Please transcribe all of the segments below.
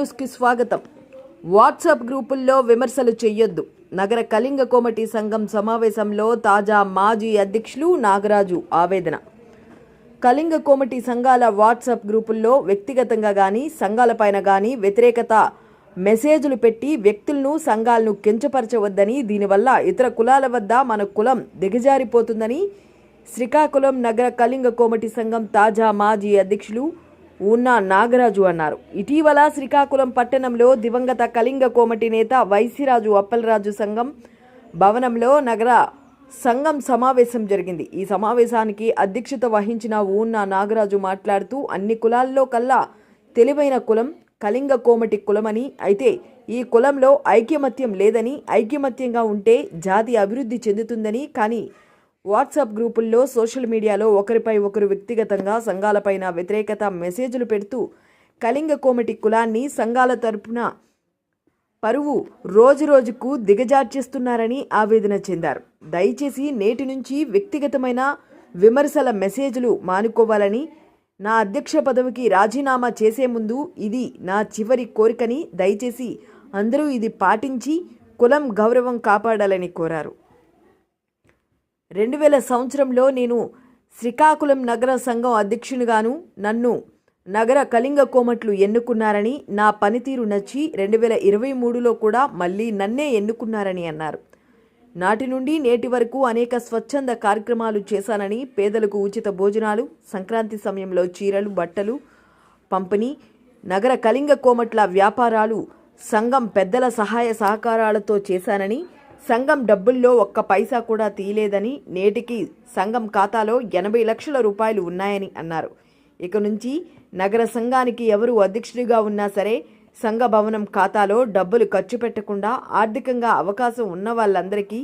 న్యూస్కి స్వాగతం. వాట్సాప్ గ్రూపుల్లో విమర్శలు చెయ్యొద్దు. నగర కళింగ కోమటి సంఘం సమావేశంలో తాజా మాజీ అధ్యక్షులు నాగరాజు ఆవేదన. కళింగ కోమటి సంఘాల వాట్సాప్ గ్రూపుల్లో వ్యక్తిగతంగా కానీ సంఘాలపైన కానీ వ్యతిరేకత మెసేజ్లు పెట్టి వ్యక్తులను సంఘాలను కించపరచవద్దని దీనివల్ల ఇతర కులాల వద్ద మన కులం దిగజారిపోతుందని శ్రీకాకుళం నగర కళింగ కోమటి సంఘం తాజా మాజీ అధ్యక్షులు ఉన్న నాగరాజు అన్నారు. ఇటీవల శ్రీకాకుళం పట్టణంలో దివంగత కళింగ కోమటి నేత వైసిరాజు అప్పలరాజు సంఘం భవనంలో నగర సంఘం సమావేశం జరిగింది. ఈ సమావేశానికి అధ్యక్షత వహించిన ఊన్న నాగరాజు మాట్లాడుతూ అన్ని కులాల్లో కల్లా తెలివైన కులం కళింగ కోమటి కులమని అయితే ఈ కులంలో ఐక్యమత్యం లేదని ఐక్యమత్యంగా ఉంటే జాతి అభివృద్ధి చెందుతుందని కానీ వాట్సాప్ గ్రూపుల్లో సోషల్ మీడియాలో ఒకరిపై ఒకరు వ్యక్తిగతంగా సంఘాలపైన వ్యతిరేకత మెసేజ్లు పెడుతూ కళింగ కోమటి కులాన్ని సంఘాల తరపున పరువు రోజురోజుకు దిగజార్చేస్తున్నారని ఆవేదన చెందారు. దయచేసి నేటి నుంచి వ్యక్తిగతమైన విమర్శల మెసేజ్లు మానుకోవాలని నా అధ్యక్ష పదవికి రాజీనామా చేసే ముందు ఇది నా చివరి కోరికని దయచేసి అందరూ ఇది పాటించి కులం గౌరవం కాపాడాలని కోరారు. రెండు వేల సంవత్సరంలో నేను శ్రీకాకుళం నగర సంఘం అధ్యక్షునిగాను నన్ను నగర కళింగ కోమట్లు ఎన్నుకున్నారని నా పనితీరు నచ్చి రెండు వేల ఇరవై మూడులో కూడా మళ్ళీ నన్నే ఎన్నుకున్నారని అన్నారు. నాటి నుండి నేటి వరకు అనేక స్వచ్ఛంద కార్యక్రమాలు చేశానని పేదలకు ఉచిత భోజనాలు సంక్రాంతి సమయంలో చీరలు బట్టలు పంపిణీ నగర కళింగ కోమట్ల వ్యాపారాలు సంఘం పెద్దల సహాయ సహకారాలతో చేశానని సంఘం డబ్బుల్లో ఒక్క పైసా కూడా తీయలేదని నేటికి సంఘం ఖాతాలో ఎనభై లక్షల రూపాయలు ఉన్నాయని అన్నారు. ఇక నుంచి నగర సంఘానికి ఎవరు అధ్యక్షుడిగా ఉన్నా సరే సంఘ భవనం ఖాతాలో డబ్బులు ఖర్చు పెట్టకుండా ఆర్థికంగా అవకాశం ఉన్న వాళ్ళందరికీ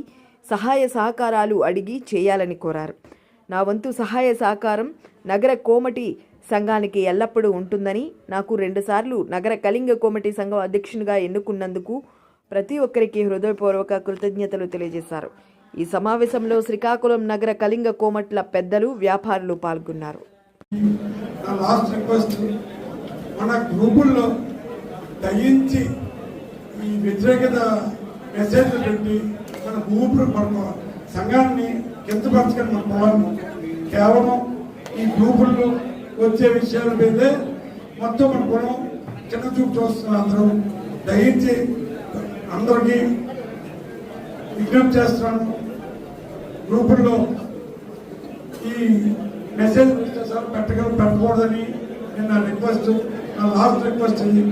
సహాయ సహకారాలు అడిగి చేయాలని కోరారు. నా వంతు సహాయ సహకారం నగర కోమటి సంఘానికి ఎల్లప్పుడూ ఉంటుందని నాకు రెండుసార్లు నగర కళింగ కోమటి సంఘం అధ్యక్షునిగా ఎన్నుకున్నందుకు ప్రతి ఒక్కరికి హృదయపూర్వక కృతజ్ఞతలు తెలియజేశారు. ఈ సమావేశంలో శ్రీకాకుళం నగర కళింగ కోమట్ల పెద్దలు వ్యాపారులు పాల్గొన్నారు. మన గ్రూపుల్లో దయించి ఈ వ్యతిరేకత మెసేజ్లు పెట్టి మన గ్రూపులు మన సంఘాన్ని కిందపరచుకొని మన పొలాన్ని కేవలం ఈ గ్రూపుల్లో వచ్చే విషయాల మీదే మొత్తం మన గుణం చిన్న చూపు చూస్తున్నారు అందరూ దయించి అందరికీ విజ్ఞప్తి చేస్తున్నాను. గ్రూపుల్లో ఈ మెసేజ్ సార్ పెట్టగల పెట్టకూడదని నేను నా రిక్వెస్ట్ నా లాస్ట్ రిక్వెస్ట్ అయ్యి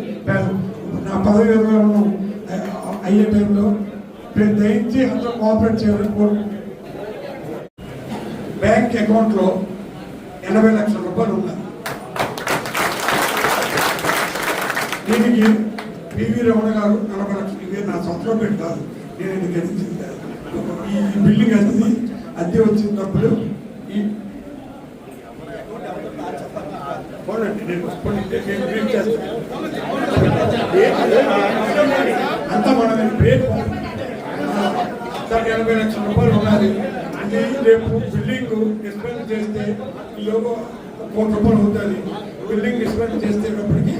నా పదవి విరమణ అయ్యే టైంలో దయించి అందరూ కోఆపరేట్ చేయాలని కోరుకుంటున్నాను బ్యాంక్ అకౌంట్లో ఎనభై లక్షల రూపాయలు ఉన్నాయి. దీనికి పివి రమణ గారు నలభై లక్షలు ఇవే నా సొంతలో పెట్టాలి. నేను ఇది గణించింది ఈ బిల్డింగ్ అనేది అద్దె వచ్చినప్పుడు ఈ పోనండి, నేను అంతా మనం బ్రేక్ ఎనభై లక్షల రూపాయలు ఉన్నది అంటే రేపు బిల్డింగ్ డిస్పెండ్ చేస్తే ఈలోపు కోటి రూపాయలు అవుతుంది బిల్డింగ్ డిస్పెండ్ చేసేటప్పటికి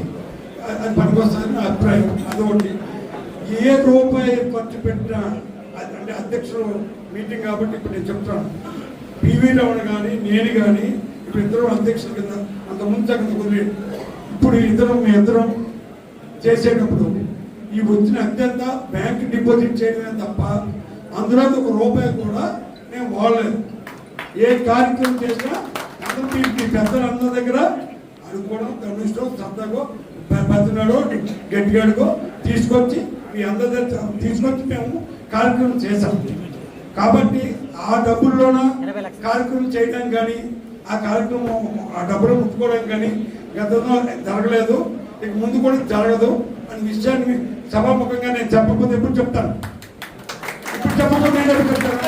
అది అది పనికొస్తుందని నా అభిప్రాయం. అదొకటి. ఏ రూపాయి ఖర్చు పెట్టినా అది అంటే అధ్యక్షులు మీటింగ్ కాబట్టి ఇప్పుడు నేను చెప్తాను. పివి రమణ కానీ నేను కానీ ఇప్పుడు ఇద్దరు అధ్యక్షుల కింద అంత ముందు కుదిరి ఇప్పుడు ఇద్దరం మీ ఇద్దరం చేసేటప్పుడు ఈ వచ్చిన అత్యంత బ్యాంక్ డిపాజిట్ చేయడమే తప్ప అందులో ఒక రూపాయి కూడా నేను వాడలేదు. ఏ కార్యక్రమం చేసినా అందరూ మీ మీ పెద్దలందరి దగ్గర అనుకోవడం గమనించడం సరదాగో పెద్దనాడో గట్టిగాడుకో తీసుకొచ్చి మీ అందరి దగ్గర తీసుకొచ్చి మేము కార్యక్రమం చేశాం. కాబట్టి ఆ డబ్బుల్లోన కార్యక్రమం చేయడం కానీ ఆ కార్యక్రమం ఆ డబ్బులు ముట్టుకోవడం కానీ గతంలో జరగలేదు. ఇక ముందు కూడా జరగదు అనే విషయాన్ని సభాముఖంగా నేను చెప్పకపోతే ఎప్పుడు చెప్తాను? ఇప్పుడు చెప్పకపోతే నేను ఎప్పుడు చెప్తాను?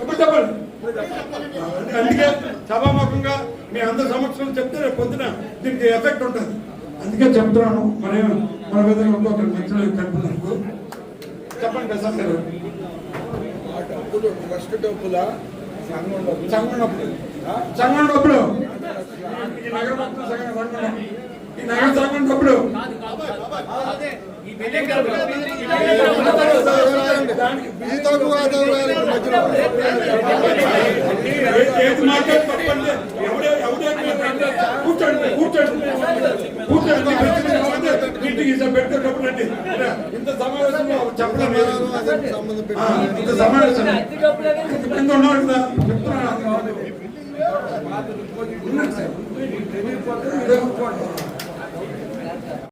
ఎప్పుడు చెప్పాలి అందుకే సభాముఖంగా మీ అందరి సమక్షంలో చెప్తే రేపు పొద్దున దీనికి ఎఫెక్ట్ ఉంటుంది. అందుకే చెప్తున్నాను మన మన విధంగా ఇంకొక మధ్యలో కలుపుతున్నాను చెప్పండి ప్రసాద్ గారు డబ్బులు ఫస్ట్ డబ్బుల సంఘం డబ్బులు సంగం డబ్బులు డబ్బులు ఈ నగర మొత్తం సంగం డబ్బులు. ఈ దానికి ఈ తగ్గు ఆ తగ్గు వేయాలి మధ్యలో ఏ- ఏది మాట్లాడి తప్పండి ఎవడే ఎవడే కూర్చోండి కూర్చోండి కూర్చోండి మీటింగ్ ఇస్తే పెట్టుకున్నప్పుడు అండి ఇంత సమావేశంలో చెప్పడం లేదు అదే సంబంధం ఆ, పెట్టి ఇంత సమావేశం కింద ఉన్నాడు కదా చెప్తున్నాను